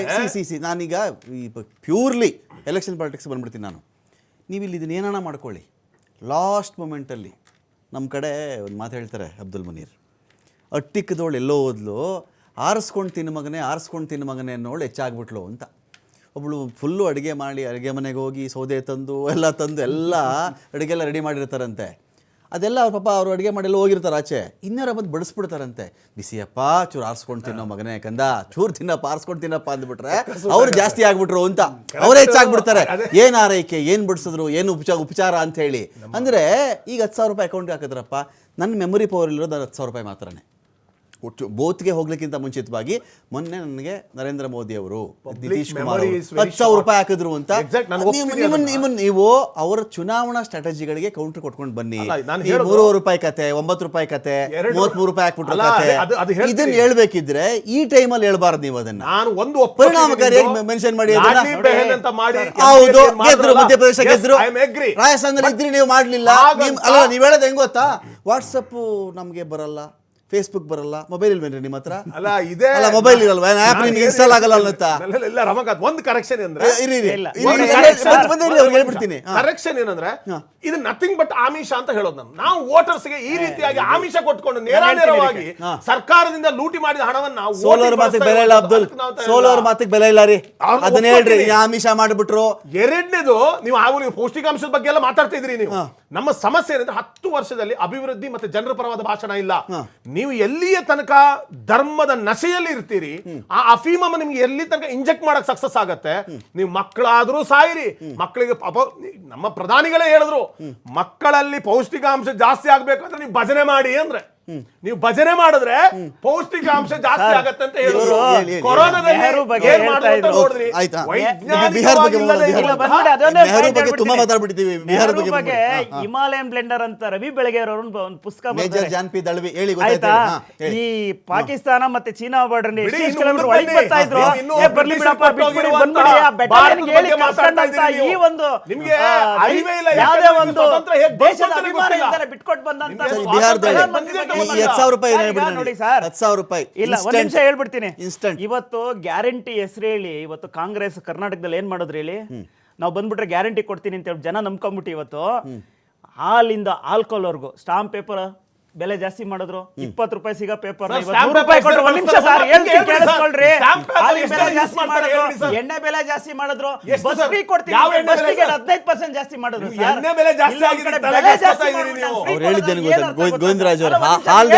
C C C. ನಾನೀಗ ಈ purely election politics ಬಂದ್ಬಿಡ್ತೀನಿ ನಾನು. ನೀವು ಇಲ್ಲಿ ಇದನ್ನ ಏನಾನ ಮಾಡ್ಕೊಳ್ಳಿ. ಲಾಸ್ಟ್ ಮೂಮೆಂಟಲ್ಲಿ ನಮ್ಮ ಕಡೆ ಒಂದು ಮಾತು ಹೇಳ್ತಾರೆ ಅಬ್ದುಲ್ ಮುನೀರ್. ಅಟ್ಟಿಕ್ಕದವಳು ಎಲ್ಲೋ ಹೋದ್ಲು ಆರಿಸ್ಕೊಂಡು ತಿನ್ನ ಮಗನೇ ಆರಿಸ್ಕೊಂಡು ತಿನ್ನ ಮಗನೇ ಅನ್ನೋಳು ಹೆಚ್ಚಾಗ್ಬಿಟ್ಲು ಅಂತ. ಒಬ್ಬಳು ಫುಲ್ಲು ಅಡುಗೆ ಮಾಡಿ ಅಡುಗೆ ಮನೆಗೆ ಹೋಗಿ ಸೌದೆ ತಂದು ಎಲ್ಲ ತಂದು ಎಲ್ಲ ಅಡುಗೆ ಎಲ್ಲ ರೆಡಿ ಮಾಡಿರ್ತಾರಂತೆ. ಅದೆಲ್ಲ ಅವ್ರ ಪಾಪ ಅವ್ರು ಅಡುಗೆ ಮಾಡಿ ಎಲ್ಲ ಹೋಗಿರ್ತಾರೆ ಆಚೆ. ಇನ್ಯಾರ ಬಂದು ಬಡಿಸ್ಬಿಡ್ತಾರಂತೆ. ಬಿಸಿಯಪ್ಪ ಚೂರು ಆರಿಸ್ಕೊಂಡು ತಿನ್ನೋ ಮಗನೇ ಕಂದ. ಚೂರು ತಿನ್ನಪ್ಪ ಆರಿಸ್ಕೊಂಡು ತಿನ್ನಪ್ಪ ಅಂದ್ಬಿಟ್ರೆ ಅವ್ರು ಜಾಸ್ತಿ ಆಗ್ಬಿಟ್ರು ಅಂತ. ಅವರೇ ಹೆಚ್ಚಾಗ್ಬಿಡ್ತಾರೆ. ಏನ್ ಆರೈಕೆ ಏನ್ ಬಿಡಿಸಿದ್ರು ಏನು ಉಪಚಾರ ಉಪಚಾರ ಅಂತ ಹೇಳಿ. ಅಂದ್ರೆ ಈಗ ಹತ್ತು ಸಾವಿರ ರೂಪಾಯಿ ಅಕೌಂಟ್ಗೆ ಹಾಕಿದ್ರಪ್ಪ ನನ್ನ ಮೆಮೊರಿ ಪವರ್ ಇರೋದು ಹತ್ತು ಸಾವಿರ ರೂಪಾಯಿ ಮಾತ್ರನೇ. ಒಟ್ಟು ಬೋತ್ಗೆ ಹೋಗ್ಲಿಕ್ಕಿಂತ ಮುಂಚಿತವಾಗಿ ಮೊನ್ನೆ ನನಗೆ ನರೇಂದ್ರ ಮೋದಿ ಅವರು ನಿತೀಶ್ ಕುಮಾರ್ ಹತ್ತು ಸಾವಿರ ರೂಪಾಯಿ ಹಾಕಿದ್ರು ಅಂತ ನೀವು- ಅವರ ಚುನಾವಣಾ ಸ್ಟ್ರಾಟಜಿಗಳಿಗೆ ಕೌಂಟರ್ ಕೊಟ್ಕೊಂಡು ಬನ್ನಿ. ಮೂರುವರೆ ರೂಪಾಯಿ ಕತೆ ಒಂಬತ್ತು ರೂಪಾಯಿ ಕತೆ ಎರಡು- ಮೂವತ್ಮೂರು ರೂಪಾಯಿ ಹಾಕ್ಬಿಟ್ರು ಕತೆ. ಇದನ್ನ ಹೇಳ್ಬೇಕಿದ್ರೆ ಈ ಟೈಮಲ್ಲಿ ಹೇಳ್ಬಾರ್ದು ನೀವು ಅದನ್ನ. ನಾನು ಒಂದು ಪರಿಣಾಮಕಾರಿಯಾಗಿ ಮೆನ್ಷನ್ ಮಾಡಿ ಹೌದು ಗೆದ್ರು ಮಧ್ಯಪ್ರದೇಶ ಗೆದ್ರು. ರಾಜಸ್ಥಾನದಲ್ಲಿ ಇದ್ರಿ ನೀವು ಮಾಡ್ಲಿಲ್ಲ. ಅಲ್ಲ ನೀವ್ ಹೇಳೋದು ಹೆಂಗ್ ಗೊತ್ತಾ? ವಾಟ್ಸಪ್ ನಮ್ಗೆ ಬರಲ್ಲ. ಫೇಸ್ಬುಕ್ ಬರಲ್ಲ ಮೊಬೈಲ್ ಇಲ್ವೇನ್ರಿ ನಿಮ್ಮ ಹತ್ರ? ಅಲ್ಲ ಇದೆ. ಅಲ್ಲ ಮೊಬೈಲ್ ಇರಲ್ವಾ? ಆಪ್ ನಾನು ನಿಮ್ಗೆ ಇನ್ಸ್ಟಾಲ್ ಆಗಲ್ಲ ಅಂತ ಇಲ್ಲ, ರಮಕಾಂತ್ ಒಂದು ಕರೆಕ್ಷನ್ ಅಂದ್ರೆ ಇರಿ ಇರಿ. ಅವ್ರಿಗೆ ಹೇಳ್ಬಿಡ್ತೀನಿ. ಕರೆಕ್ಷನ್ ಏನಂದ್ರೆ. ಇದು ನಥಿಂಗ್ ಬಟ್ ಆಮಿಷ ಅಂತ ಹೇಳೋದು ನಾನು. ನಾವು ವೋಟರ್ಸ್ಗೆ ಈ ರೀತಿಯಾಗಿ ಆಮಿಷ ಕೊಟ್ಕೊಂಡು ನೇರಾನೇರವಾಗಿ. ಸರ್ಕಾರದಿಂದ ಲೂಟಿ ಮಾಡಿದ ಹಣವನ್ನ ನಾವು ಸೋಲೋರ್ ಮಾತಿಗೆ ಬೆಲೆ ಇಲ್ಲ. ಅಬ್ದುಲ್. ಸೋಲೋರ್ ಮಾತಿಗೆ ಬೆಲೆ ಇಲ್ಲ ರೀ. ಅದನ್ನ ಹೇಳ್ರಿ. ಆಮಿಷ ಮಾಡ್ಬಿಟ್ರು. ಎರಡನೇದು ನೀವು ಆಗ ನೀವು ಪೌಷ್ಟಿಕಾಂಶದ ಬಗ್ಗೆ ಎಲ್ಲ ಮಾತಾಡ್ತಾ ಇದ್ರಿ ನೀವು ನಮ್ಮ ಸಮಸ್ಯೆ ಏನಂದ್ರೆ ಹತ್ತು ವರ್ಷದಲ್ಲಿ ಅಭಿವೃದ್ಧಿ ಮತ್ತೆ ಜನರ ಪರವಾದ ಭಾಷಣ ಇಲ್ಲ. ನೀವು ಎಲ್ಲಿಯ ತನಕ ಧರ್ಮದ ನಶೆಯಲ್ಲಿ ಇರ್ತೀರಿ, ಆ ಅಫೀಮಮ್ಮ ನಿಮ್ಗೆ ಎಲ್ಲಿ ತನಕ ಇಂಜೆಕ್ಟ್ ಮಾಡಕ್ ಸಕ್ಸಸ್ ಆಗತ್ತೆ, ನೀವು ಮಕ್ಕಳಾದ್ರೂ ಸಾಯಿರಿ. ಮಕ್ಕಳಿಗೆ ನಮ್ಮ ಪ್ರಧಾನಿಗಳೇ ಹೇಳಿದ್ರು, ಮಕ್ಕಳಲ್ಲಿ ಪೌಷ್ಟಿಕಾಂಶ ಜಾಸ್ತಿ ಆಗ್ಬೇಕಂದ್ರೆ ನೀವು ಭಜನೆ ಮಾಡಿ ಅಂದ್ರೆ. ನೀವು ಭಜನೆ ಮಾಡಿದ್ರೆ ಪೌಷ್ಟಿಕಾಂಶ ಜಾಸ್ತಿ ಆಗತ್ತೆ ಅಂತ ಹೇಳಿದ್ರು. ಬಗ್ಗೆ. ಹಿಮಾಲಯನ್ ಬ್ಲೆಂಡರ್ ಅಂತ ರವಿ ಬೆಳಗೆಯವರು ಒಂದು ಪುಸ್ತಕ ಜಾನ್ಪಿ ದಳವಿ ಹೇಳಿ ಗೊತ್ತಾಯ್ತಾ ಆಯ್ತಾ? ಈ ಪಾಕಿಸ್ತಾನ ಮತ್ತೆ ಚೀನಾ ಬಾರ್ಡರ್ ಕಿಲೋಮೀಟರ್ ಒಳಗೆ. ಬರ್ತಾ ಇದ್ರು? ಬರ್ಲಿ ಬಿಡಪ್ಪ ಬಿಟ್ಬಿಡಿ, ಬಂದ್ಬಿಡಿ, ಆ ಬೆಟ್ಟ ಹೇಳಿ ಈ ಒಂದು ನಿಮ್ಗೆ ಯಾವುದೇ ಒಂದು ದೇಶದ ಅಭಿಮಾನ ಬಿಟ್ಕೊಟ್ಟು ಬಂದಂತ ನಿಮ್ಗೆ ಹತ್ತು ಸಾವಿರ ರೂಪಾಯಿ ನೋಡಿ. ಸರ್. ಹತ್ತು ಸಾವಿರ ರೂಪಾಯಿ. ಇಲ್ಲ ಒಂದ್. ನಿಮಿಷ ಹೇಳ್ಬಿಡ್ತೀನಿ. ಇವತ್ತು ಗ್ಯಾರಂಟಿ ಹೆಸರು ಹೇಳಿ ಇವತ್ತು ಕಾಂಗ್ರೆಸ್ ಕರ್ನಾಟಕದಲ್ಲಿ ಏನ್ ಮಾಡೋದ್ರಿ ಹೇಳಿ? ನಾವು ಬಂದ್ಬಿಟ್ರೆ ಗ್ಯಾರಂಟಿ ಕೊಡ್ತೀನಿ ಅಂತ ಹೇಳಿ ಜನ ನಂಬ್ಕೊಂಬಿಟ್ಟು ಇವತ್ತು ಹಾಲಿಂದ ಆಲ್ಕೋಲ್ವರೆಗೂ ಸ್ಟಾಂಪ್ ಪೇಪರ್ ಬೆಲೆ ಜಾಸ್ತಿ ಮಾಡಿದ್ರು ಇಪ್ಪತ್ತು ರೂಪಾಯಿ ಸಿಗೋ ಪೇಪರ್ ಎಣ್ಣೆ ಬೆಲೆ ಜಾಸ್ತಿ ಮಾಡಿದ್ರು ಬಸ್ ಫ್ರೀ ಬಸ್ಸಿಗೆ ಹದಿನೈದು ಪರ್ಸೆಂಟ್ ಜಾಸ್ತಿ ಮಾಡಿದ್ರು ಅವ್ರು ಹೇಳಿದ್ದೇನು ಗೋವಿಂದರಾಜ್ ಅವರು ಹಾಲು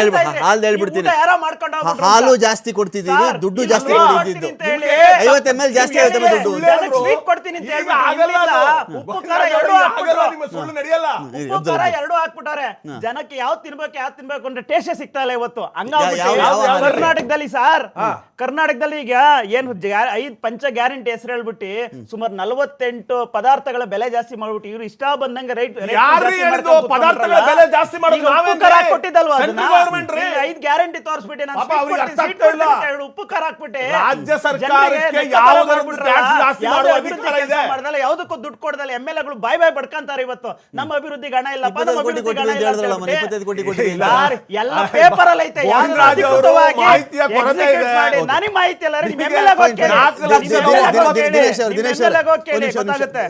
ಹೇಳ್ಬಿಡ್ತೀನಿ ಯಾರೋ ಮಾಡ್ಕೊಂಡು ಹಾಲು ಜಾಸ್ತಿ ಕೊಡ್ತಿದ್ದೀವಿ ದುಡ್ಡು ಜಾಸ್ತಿ ಕೊಡ್ತಿದ್ದು ಅಂತ ಹೇಳಿ. ಐವತ್ತು ಎಂ ಎಲ್ ಜಾಸ್ತಿ ಆಗುತ್ತೆ ದುಡ್ಡು. ಕೊಡ್ತೀನಿ ಅಂತ. ಉಪ್ಪು ಖಾರ ಎರಡು ಹಾಕ್ಬಿಟ್ಟಾರೆ ಜನಕ್ಕೆ ಯಾವ್ದು ತಿನ್ಬೇಕು ಯಾವ್ದು ತಿನ್ಬೇಕು ಅಂದ್ರೆ ಟೇಸ್ಟೇ ಸಿಗ್ತಾ ಇಲ್ಲ ಇವತ್ತು ಹಂಗ ಯಾವ- ಯಾವ ಯಾವ- ಆಹಾರ? ಕರ್ನಾಟಕದಲ್ಲಿ ಸರ್ ಕರ್ನಾಟಕದಲ್ಲಿ ಈಗ ಏನು ಗ್ಯಾ- ಐದ್ ಪಂಚ ಗ್ಯಾರಂಟಿ ಹೆಸರು ಹೇಳ್ಬಿಟ್ಟು ಸುಮಾರು ನಲವತ್ತೆಂಟು ಪದಾರ್ಥಗಳ ಬೆಲೆ ಜಾಸ್ತಿ ಮಾಡ್ಬಿಟ್ಟು ಇವ್ರು ಇಷ್ಟ ಬಂದಂಗೆ ರೈಟ್ ಯಾರು ಹೇಳಿದ್ದು ಪದಾರ್ಥಗಳ ಬೆಲೆ ಜಾಸ್ತಿ ಮಾಡೋದು ನಾವೇನ್ರಿ? ಕೊಟ್ಟಿದ್ದಲ್ವಾ Central government ರೀ. ಐದು ಗ್ಯಾರಂಟಿ ತೋರಿಸ್ಬಿಟ್ಟೆ ನಾನು ಪಾಪ sweet ಅವ್ರಿಗೆ ಕೊಡ್ತೀನಿ, ಅರ್ಥ sweet ಆಗ್ತಾ ಇಲ್ಲ. ಕೊಡ್ತೀನಿ ಅಂತ ಹೇಳಿ ಉಪ್ಪು ಖಾರ ಹಾಕ್ಬಿಟ್ಟೆ ರಾಜ್ಯ ಸರ್ಕಾರಕ್ಕೆ ಜನರಿಗೆ ಲೆಕ್ಕ ಯಾವುದರದ್ದು ಮಾಡ್ಬಿಟ್ರಲ್ಲ, tax ಜಾಸ್ತಿ ಯಾವುದೇ ಮಾಡುವ ಅಭಿವೃದ್ಧಿ ಅಧಿಕಾರ ಕೆಲ್ಸ ಇದೆ. ಮಾಡ್ದಲ್ಲ, ಯಾವುದಕ್ಕೂ ದುಡ್ಡು ಕೊಡ್ದಲ್ಲ ಎಂ ಎಲ್ ಬಾಯ್ ಬಾಯ್ ಬಡ್ಕಂತಾರೆ ಇವತ್ತು ನಮ್ಮ ಅಭಿವೃದ್ಧಿಗೆ ಹಣ ಇಲ್ಲಪ್ಪ ನಮ್ಮ ಇಪ್ಪತ್ತೈದು ಕೋಟಿ ಅಭಿವೃದ್ಧಿಗೆ ಹಣ ಕೊಟ್ಟಿದ್ದೀವಿ ಇಲ್ಲ ಅಂತ ಹೇಳಿದ್ರಲ್ಲ ಮೊನ್ನೆ, ಇಪ್ಪತ್ತೈದು ಕೋಟಿ ಕೊಟ್ಟಿದ್ದೀವಿ ಯಾರ್- ಎಲ್ಲ ಪೇಪರ್ ಅಲ್ಲಿ ಐತೆ ಮಾಹಿತಿಯ ಕೊರತೆ ಇದೆ. ನನಗೆ ಮಾಹಿತಿ ಇಲ್ಲ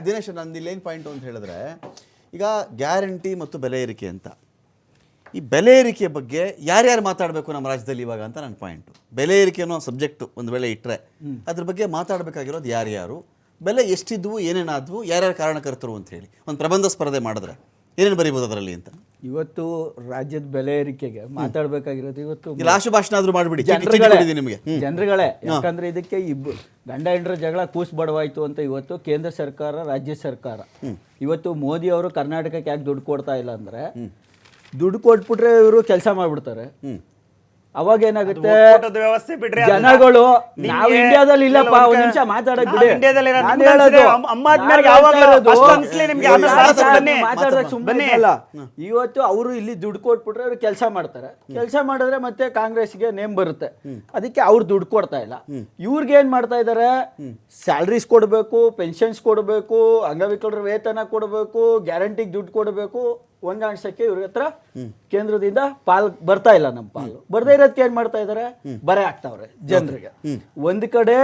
ದಿನೇಶ್ ನಂದು ಇಲ್ಲಿ ಏನು ಪಾಯಿಂಟ್ ಅಂತ ಹೇಳಿದ್ರೆ ಈಗ ಗ್ಯಾರಂಟಿ ಮತ್ತು ಬೆಲೆ ಏರಿಕೆ ಅಂತ. ಈ ಬೆಲೆ ಏರಿಕೆ ಬಗ್ಗೆ ಯಾರ್ಯಾರು ಮಾತಾಡಬೇಕು ನಮ್ಮ ರಾಜ್ಯದಲ್ಲಿ ಇವಾಗ ಅಂತ ನನ್ನ ಪಾಯಿಂಟ್ ಬೆಲೆ ಏರಿಕೆ ಅನ್ನೋ ಸಬ್ಜೆಕ್ಟ್ ಒಂದು ವೇಳೆ ಇಟ್ಟರೆ ಅದ್ರ ಬಗ್ಗೆ ಮಾತಾಡಬೇಕಾಗಿರೋದು ಯಾರ್ಯಾರು? ಬೆಲೆ ಎಷ್ಟಿದ್ವು ಏನೇನಾದ್ವು ಯಾರ್ಯಾರು ಕಾರಣಕರ್ತರು ಅಂತ ಹೇಳಿ. ಒಂದು ಪ್ರಬಂಧ ಸ್ಪರ್ಧೆ ಮಾಡಿದ್ರೆ. ಏನೇನು ಬರೀಬೋದು ಅದರಲ್ಲಿ ಅಂತ? ಇವತ್ತು ರಾಜ್ಯದ ಬೆಲೆ ಏರಿಕೆಗೆ ಮಾತಾಡ್ಬೇಕಾಗಿರೋದು ಇವತ್ತು ಆಶು ಭಾಷಣ ಆದ್ರೂ ಮಾಡಿಬಿಡಿ. ಜನರುಗಳೇ ನಿಮಗೆ. ಜನರುಗಳೇ ಯಾಕಂದ್ರೆ ಇದಕ್ಕೆ ಇಬ್ಬ ಗಂಡ ಹೆಂಡ್ರ ಜಗಳ ಕೂಸ್ ಬಡವಾಯ್ತು ಅಂತ ಇವತ್ತು ಕೇಂದ್ರ ಸರ್ಕಾರ ರಾಜ್ಯ ಸರ್ಕಾರ. ಇವತ್ತು ಮೋದಿ ಅವರು ಕರ್ನಾಟಕಕ್ಕೆ ಯಾಕೆ ದುಡ್ಡು ಕೊಡ್ತಾ ಇಲ್ಲ ಅಂದ್ರೆ ದುಡ್ಡು ಕೊಟ್ಬಿಟ್ರೆ ಇವರು ಕೆಲಸ ಮಾಡ್ಬಿಡ್ತಾರೆ. ಅವಾಗ ಏನಾಗುತ್ತೆ? ವ್ಯವಸ್ಥೆ ಬಿಡ್ರಿ ಜನಗಳು ನಾವು ಇಂಡಿಯಾದಲ್ಲಿ ಇಲ್ಲಪ್ಪ ಒಂದ್ ನಿಮಿಷ ಮಾತಾಡಕ್ ಬಿಡಿ. ಇಂಡಿಯಾದಲ್ಲಿ. ಇವತ್ತು ಅವರು ಇಲ್ಲಿ ದುಡ್ಡು ಕೊಟ್ಬಿಟ್ರೆ ಅವ್ರು ಕೆಲಸ ಮಾಡ್ತಾರೆ. ಕೆಲಸ ಮಾಡಿದ್ರೆ ಮತ್ತೆ ಕಾಂಗ್ರೆಸ್ಗೆ ನೇಮ್ ಬರುತ್ತೆ. ಅದಕ್ಕೆ ಅವ್ರು ದುಡ್ಡು ಕೊಡ್ತಾ ಇಲ್ಲ. ಇವ್ರಿಗೆ ಏನ್ ಮಾಡ್ತಾ ಇದಾರೆ? ಸ್ಯಾಲ್ರೀಸ್ ಕೊಡ್ಬೇಕು ಪೆನ್ಷನ್ಸ್ ಕೊಡ್ಬೇಕು ಅಂಗವಿಕಲರ ವೇತನ ಕೊಡ್ಬೇಕು ಗ್ಯಾರಂಟಿಗೆ ದುಡ್ಡು ಕೊಡಬೇಕು. ಹೊಂದಾಣಿಸಕ್ಕೆ ಇವ್ರ ಹತ್ರ ಕೇಂದ್ರದಿಂದ ಪಾಲ್ ಬರ್ತಾ ಇಲ್ಲ ನಮ್ಮ ಪಾಲು. ಬರ್ದೇ ಇರೋದಕ್ಕೆ ಏನ್ ಮಾಡ್ತಾ ಇದಾರೆ? ಬರೆ ಆಗ್ತಾವ್ರೆ ಜನರಿಗೆ. ಒಂದ್ ಕಡೆ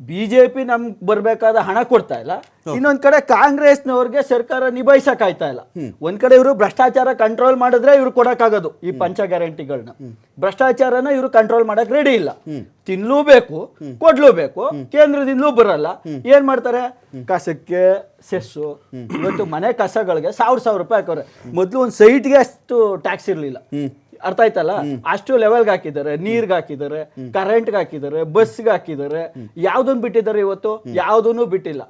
ಬಿಜೆಪಿ ನಮ್ಗೆ ಬರ್ಬೇಕಾದ ಹಣ ಕೊಡ್ತಾ ಇಲ್ಲ. ಇನ್ನೊಂದ್ ಕಡೆ ಕಾಂಗ್ರೆಸ್ನವ್ರಿಗೆ ಸರ್ಕಾರ ನಿಭಾಯಿಸಕ್ ಆಯ್ತಾ ಇಲ್ಲ. ಒಂದ್ ಕಡೆ ಇವರು ಭ್ರಷ್ಟಾಚಾರ ಕಂಟ್ರೋಲ್ ಮಾಡಿದ್ರೆ ಇವ್ರು ಕೊಡೋಕ್ಕಾಗೋದು ಈ ಪಂಚ ಗ್ಯಾರಂಟಿಗಳನ್ನ ಭ್ರಷ್ಟಾಚಾರನ ಇವರು ಕಂಟ್ರೋಲ್ ಮಾಡಕ್ ರೆಡಿ ಇಲ್ಲ. ತಿನ್ಲೂ ಬೇಕು ಕೊಡ್ಲೂ ಬೇಕು ಕೇಂದ್ರದಿಂದಲೂ ಬರಲ್ಲ. ಏನ್ ಮಾಡ್ತಾರೆ? ಕಸಕ್ಕೆ ಸೆಸ್ಸು. ಇವತ್ತು ಮನೆ ಕಸಗಳಿಗೆ ಸಾವಿರ ಸಾವಿರ ರೂಪಾಯಿ ಹಾಕೋರೆ. ಮೊದಲು ಒಂದು ಸೈಟ್ಗೆ ಅಷ್ಟು ಟ್ಯಾಕ್ಸ್ ಇರಲಿಲ್ಲ. ಅರ್ಥ ಆಯ್ತಲ್ಲ? ಅಷ್ಟು ಲೆವೆಲ್ಗೆ ಹಾಕಿದ್ದಾರೆ. ನೀರ್ಗೆ ಹಾಕಿದ್ದಾರೆ ಕರೆಂಟ್ಗೆ ಹಾಕಿದ್ದಾರೆ ಬಸ್ಗೆ ಹಾಕಿದ್ದಾರೆ. ಯಾವ್ದೊಂದು ಬಿಟ್ಟಿದ್ದಾರೆ ಇವತ್ತು? ಯಾವುದನ್ನು ಬಿಟ್ಟಿಲ್ಲ.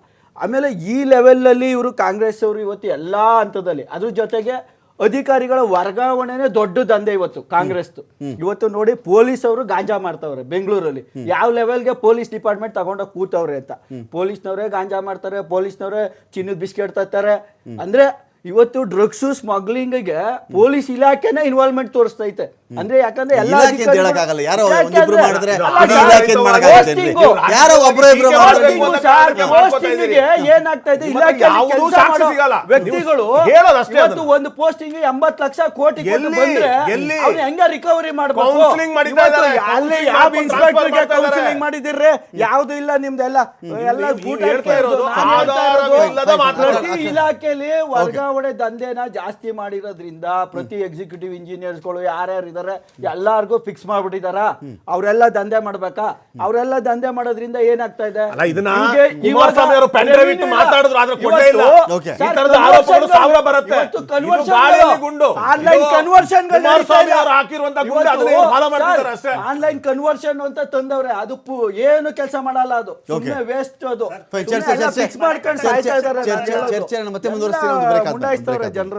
ಆಮೇಲೆ ಈ ಲೆವೆಲಲ್ಲಿ ಇವರು ಕಾಂಗ್ರೆಸ್ ಅವರು ಇವತ್ತು ಎಲ್ಲಾ ಹಂತದಲ್ಲಿ, ಅದ್ರ ಜೊತೆಗೆ ಅಧಿಕಾರಿಗಳ ವರ್ಗಾವಣೆನೇ ದೊಡ್ಡ ದಂಧೆ ಇವತ್ತು ಕಾಂಗ್ರೆಸ್ದು. ಇವತ್ತು ನೋಡಿ ಪೊಲೀಸ್ ಅವರು ಗಾಂಜಾ ಮಾಡ್ತಾವ್ರೆ ಬೆಂಗಳೂರಲ್ಲಿ. ಯಾವ ಲೆವೆಲ್ಗೆ ಪೊಲೀಸ್ ಡಿಪಾರ್ಟ್ಮೆಂಟ್ ತಗೊಂಡೋಗಿ ಕೂತವ್ರೆ ಅಂತ. ಪೊಲೀಸ್ನವರೇ ಗಾಂಜಾ ಮಾಡ್ತಾರೆ, ಪೊಲೀಸ್ನವರೇ ಚಿನ್ನದ ಬಿಸ್ಕೆಟ್ ತರ್ತಾರೆ. ಅಂದ್ರೆ ಇವತ್ತು ಡ್ರಗ್ಸು ಸ್ಮಗ್ಲಿಂಗ್ಗೆ ಪೊಲೀಸ್ ಇಲಾಖೆನ ಇನ್ವಾಲ್ವ್ಮೆಂಟ್ ತೋರಿಸ್ತೈತೆ. ಅಂದ್ರೆ ಯಾಕಂದ್ರೆ ಎಲ್ಲ ಏನಾಗ್ತಾ ಇದೆ ವ್ಯಕ್ತಿಗಳು ಇವತ್ತು ಒಂದು ಪೋಸ್ಟಿಂಗ್ ಎಂಬತ್ ಲಕ್ಷ ಕೋಟಿ ಬಂದ್ರೆ ಹೆಂಗ ರಿಕವರಿ ಮಾಡಬೇಕು? ಮಾಡಿದಿರ್ರೆ? ಯಾವ್ದು ಇಲ್ಲ ನಿಮ್ದೆಲ್ಲ? ಎಲ್ಲ. ಇಲಾಖೆಯಲ್ಲಿ ವರ್ಗಾವಣೆ ದಂಧೆನ ಜಾಸ್ತಿ ಮಾಡಿರೋದ್ರಿಂದ ಪ್ರತಿ ಎಕ್ಸಿಕ್ಯೂಟಿವ್ ಇಂಜಿನಿಯರ್ಸ್ಗಳು ಯಾರ್ಯಾರು ಇದಾರೆ ಎಲ್ಲಾರ್ಗು ಫಿಕ್ಸ್ ಮಾಡ್ಬಿಟ್ಟಿದಾರ ಅವರೆಲ್ಲ ದಂಧೆ ಮಾಡ್ಬೇಕಾ ಅವರೆಲ್ಲ ದಂಧೆ ಮಾಡೋದ್ರಿಂದ ಏನಾಗ್ತಾ ಇದೆ ಅಲ್ಲ, ಇದನ್ನ ಇವ್ರಿಗೆ ಕುಮಾರಸ್ವಾಮಿ ಅವರು pen drive ಇಟ್ಟು ಮಾತಾಡಿದ್ರು, ಆದ್ರೆ ಕೊಡ್ಲೇ ಇಲ್ಲ. Okay. ಈ ತರದ ಆರೋಪಗಳು ಸಾವಿರ ಬರುತ್ತೆ. ಇದು ಗಾಳಿಯಲ್ಲಿ ಗುಂಡು. ಆನ್ಲೈನ್ ಇದು ಕನ್ವರ್ಷನ್ ಕುಮಾರಸ್ವಾಮಿ ಅವರು ಹಾಕಿರುವಂತ ಗುಂಡು, ಅದನ್ನ ಇವ್ರು follow ಮಾಡ್ತಿದ್ದಾರೆ ಅಷ್ಟೇ. ಆನ್ಲೈನ್ ಕನ್ವರ್ಷನ್ ಅಂತ ತಂದವ್ರೆ ಅದು ಪು- ಏನು ಕೆಲಸ ಮಾಡಲ್ಲ ಅದು ಸುಮ್ಮನೆ ವೇಸ್ಟ್ ಅದು ಚರ್ಚೆ ಚರ್ಚೆ ಫಿಕ್ಸ್ ಮಾಡ್ಕೊಂಡು ಚರ್ಚೆ ಸಾಯ್ತಾ ಇದಾರೆ ಚರ್ಚೆ ನಾನು ಹೇಳೋದು. ಚರ್ಚೆನ ಮತ್ತೆ ಮುಂದುವರಿಸ್ತೀನಿ ಒಂದು ಬ್ರೇಕ್ ಎಲ್ಲ ಮುಂಡಾಯಿಸ್ತವ್ರೆ ಆದ್ಮೇಲೆ ಜನರು